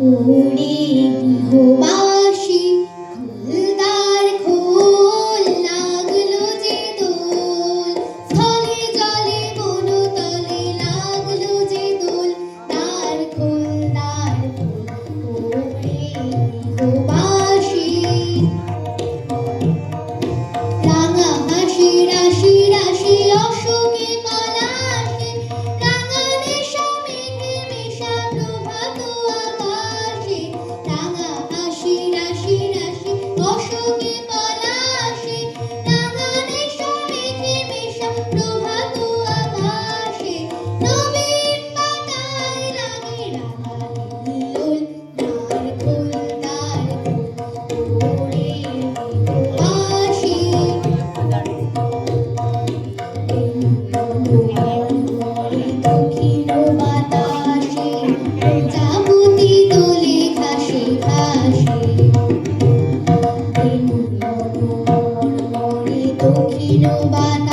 Oh, dear, oh, দক্ষিণ বান